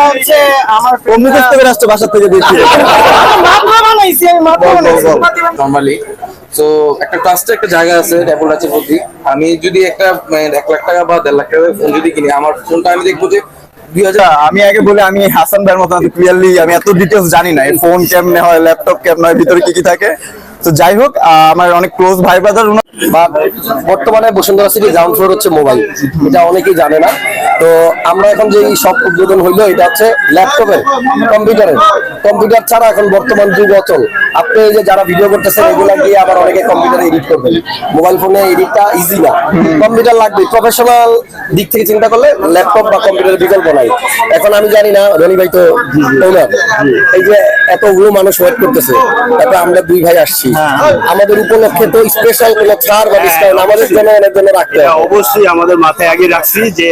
এটা হচ্ছে আমার ও মুখস্থ করে আসছে বাসা থেকে দেখি মাত্র বানাইছি আমি মাত্র বল, বল, বানাইছি বল। তো একটা ট্রাস্টে একটা জায়গা আছে অ্যাপল টাচের প্রতি আমি যদি একটা মানে, এক লাখ টাকা বা দেড় লাখ টাকা ফোন যদি কিনি আমার ফোনটা আমি দেখব যে দুই হাজার আচ্ছা, আমি আগে বলে আমি হাসান ভাইয়ের মতো ক্লিয়ারলি আমি এত ডিটেলস জানি না ফোন কেমনে হয় ল্যাপটপ কেমনে হয় ভিতরে কি কি থাকে। তো যাই হোক আমার অনেক ক্লোজ ভাই ব্রাদার বা বর্তমানে বসুন্ধরা সিটি গ্রাউন্ড ফ্লোর হচ্ছে মোবাইল এটা অনেকেই জানে না। তো আমরা এখন যে সব উদ্বোধন হইল, এটা হচ্ছে ল্যাপটপের, কম্পিউটারের। কম্পিউটার ছাড়া এখন বর্তমান যুগ অচল। আপনি যে যারা ভিডিও করতেছেন এগুলা দিয়ে আবার অনেকে কম্পিউটারে এডিট করবেন। মোবাইল ফোনে এডিটটা ইজি না। কম্পিউটার লাগবে। প্রফেশনাল দিক থেকে চিন্তা করলে ল্যাপটপ বা কম্পিউটারের বিকল্প নাই। এখন আমি জানি না রনি ভাই তো owner। এই যে এতগুলো মানুষ ওয়েট করতেছে। তারপরে আমরা দুই ভাই আসছি। আমাদের উপলক্ষে তো স্পেশাল কোনো ছাড় বা ডিসকাউন্ট আমাদের জনগণের জন্য রাখতে হবে। অবশ্যই আমাদের মাথায় আগে রাখছি যে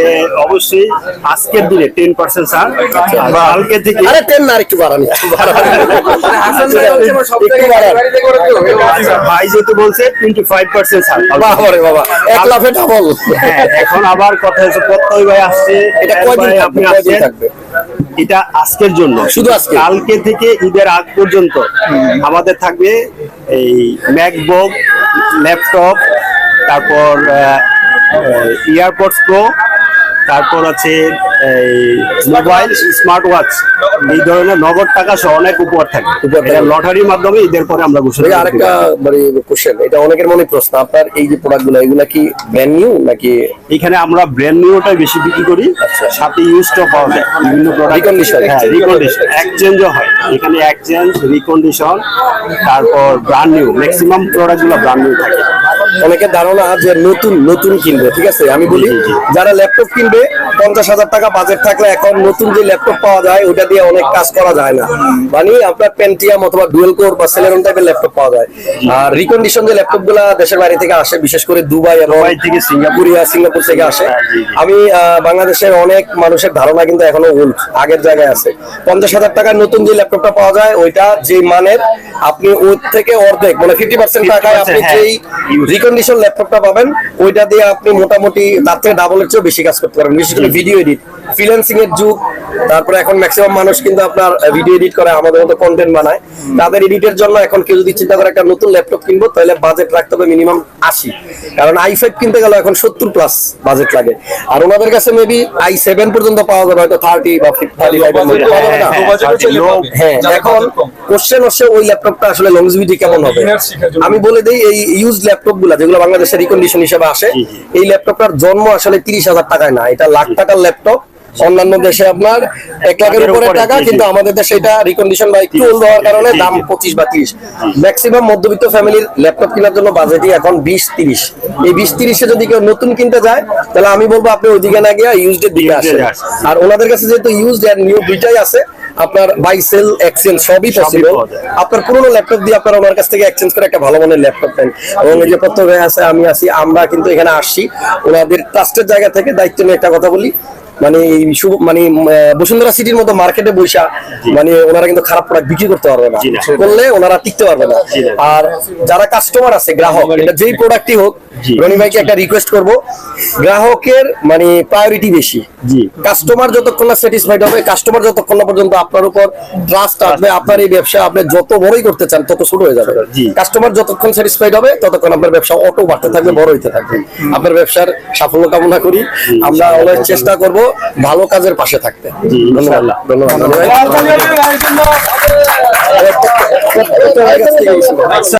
অবশ্যই আজকের দিনে টেন পার্সেন্ট ছাড়। বা কালকে থেকে আরে টেন না আরেকটু বাড়ানি। হাসান ভাই হচ্ছে আমার সব থেকে বাড়িতে করে তো ভাই যেহেতু বলছে টোয়েন্টি ফাইভ পার্সেন্ট ছাড়। বাবা এক লাফে ডাবল হ্যাঁ, এখন আবার কথা হচ্ছে প্রত্যয় ভাই আসছে। এটা কয়দিন আপনি আসছেন? এটা আজকের জন্য। শুধু আজকে? কালকে থেকে ঈদের আগ পর্যন্ত। আমাদের থাকবে এই ম্যাকবুক ল্যাপটপ তারপর ইয়ারপডস প্রো তারপর আছে এই মোবাইল স্মার্ট ওয়াচ এই ধরনের নগদ টাকা সহ অনেক উপহার থাকে। এটা লটারির মাধ্যমে ঈদের পরে আমরা ঘোষণা আরেকটা মানে কোশ্চেন এটা অনেকের মনে প্রশ্ন আপনার এই যে প্রোডাক্টগুলো এগুলা কি ব্র্যান্ড নিউ নাকি? এখানে আমরা ব্র্যান্ড নিউটাই বেশি বিক্রি করি। সাথে ইউজটাও পাওয়া যায়। বিভিন্ন প্রোডাক্ট Recondition, হ্যাঁ রিকন্ডিশন এক্সচেঞ্জও হয়। এখানে এক্সচেঞ্জ রিকন্ডিশন তারপর ব্র্যান্ড নিউ ম্যাক্সিমাম প্রোডাক্টগুলো ব্র্যান্ড নিউ থাকে। অনেকের ধারণা যে নতুন নতুন কিনবে ঠিক আছে আমি বলি যারা ল্যাপটপ কিনবে পঞ্চাশ হাজার টাকা বাজেট থাকলে এখন নতুন যে ল্যাপটপ পাওয়া যায় ওটা দিয়ে অনেক কাজ করা যায় না মানে আপনার পেন্টিয়াম অথবা ডুয়েল কোর বা সেলেরন টাইপের ল্যাপটপ পাওয়া যায় আর রিকন্ডিশন যে ল্যাপটপগুলা দেশের বাইরে থেকে আসে বিশেষ করে দুবাই এবং থেকে সিঙ্গাপুর। সিঙ্গাপুর থেকে আসে আমি বাংলাদেশের অনেক মানুষের ধারণা কিন্তু এখনও ওল্ড আগের জায়গায় আছে পঞ্চাশ হাজার টাকার নতুন যে ল্যাপটপটা পাওয়া যায় ওইটা যে মানের আপনি ওর থেকে অর্ধেক মানে ফিফটি পার্সেন্ট টাকায় আপনি হ্যাঁ। যেই রিকন্ডিশন ল্যাপটপটা পাবেন, ওইটা দিয়ে আপনি মোটামুটি তার ডাবল এর চেয়েও বেশি কাজ করতে পারবেন। বিশেষ করে ভিডিও এডিট ফ্রিল্যান্সিং এর যুগ তারপরে এখন ম্যাক্সিমাম মানুষ কিন্তু আপনার ভিডিও এডিট করে আমাদের মতো কন্টেন্ট বানায়। তাদের এডিটের জন্য এখন কেউ যদি চিন্তা করে একটা নতুন ল্যাপটপ কিনবো তাহলে বাজেট রাখতে হবে মিনিমাম আশি। কারণ আই ফাইভ কিনতে গেলে এখন সত্তর প্লাস বাজেট লাগে। আর ওনাদের কাছে মেবি আই সেভেন পর্যন্ত পাওয়া যাবে হয়তো থার্টি বা থার্টি ফাইভ হ্যাঁ এখন কোশ্চেন হচ্ছে ওই ল্যাপটপটা আসলে লংজিভিটি কেমন হবে? আমি বলে দিই এই ইউজ ল্যাপটপগুলা যেগুলো বাংলাদেশের রিকন্ডিশন হিসেবে আসে এই ল্যাপটপটার জন্ম আসলে তিরিশ হাজার টাকায় না। এটা লাখ টাকার ল্যাপটপ অন্যান্য দেশে আপনার এক লাখের উপরে টাকা। কিন্তু আমাদের দেশে এটা রিকন্ডিশন বা একটু ওল্ড হওয়ার কারণে। দাম পঁচিশ বা তিরিশ। ম্যাক্সিমাম মধ্যবিত্ত ফ্যামিলির ল্যাপটপ কেনার জন্য বাজেটই এখন বিশ তিরিশ। এই বিশ তিরিশে যদি কেউ নতুন কিনতে যায় তাহলে আমি বলব আপনি ওইদিকে না গিয়ে ইউজড এর দিকে আসেন। আর ওনাদের কাছে যেহেতু ইউজড এন্ড নিউ দুইটাই আছে আপনার বাই সেল এক্সেল সবই পসিবল আপনার পুরোনো ল্যাপটপ দিয়ে আপনার ওনার কাছ থেকে এক্সচেঞ্জ করে একটা ভালো মানের ল্যাপটপ নেন। এবং এই যে প্রত্যেক আছে আমি আছি আমরা কিন্তু এখানে আসছি। ওনাদের ট্রাস্টের জায়গা থেকে দায়িত্ব নিয়ে একটা কথা বলি। মানে এই মানে বসুন্ধরা সিটির মতো মার্কেটে বৈশা মানে ওনারা কিন্তু খারাপ প্রোডাক্ট বিক্রি করতে পারবে না। করলে ওনারা টিকতে পারবে না। আর যারা কাস্টমার আছে গ্রাহক এটা যেই প্রোডাক্টই হোক রনি ভাইকে একটা রিকোয়েস্ট করব গ্রাহকের মানে প্রায়োরিটি বেশি। কাস্টমার যতক্ষণ না স্যাটিসফাইড হবে কাস্টমার যতক্ষণ না পর্যন্ত আপনার উপর ট্রাস্ট আসবে আপনার এই ব্যবসা আপনি যত বড়ই করতে চান তত ছোট হয়ে যাবে। কাস্টমার যতক্ষণ স্যাটিসফাইড হবে ততক্ষণ আপনার ব্যবসা অটো বাড়তে থাকবে বড় হইতে থাকবে। আপনার ব্যবসার সাফল্য কামনা করি। আমরা অলওয়েজ চেষ্টা করব ভালো কাজের পাশে থাকতে ধন্যবাদ ধন্যবাদ।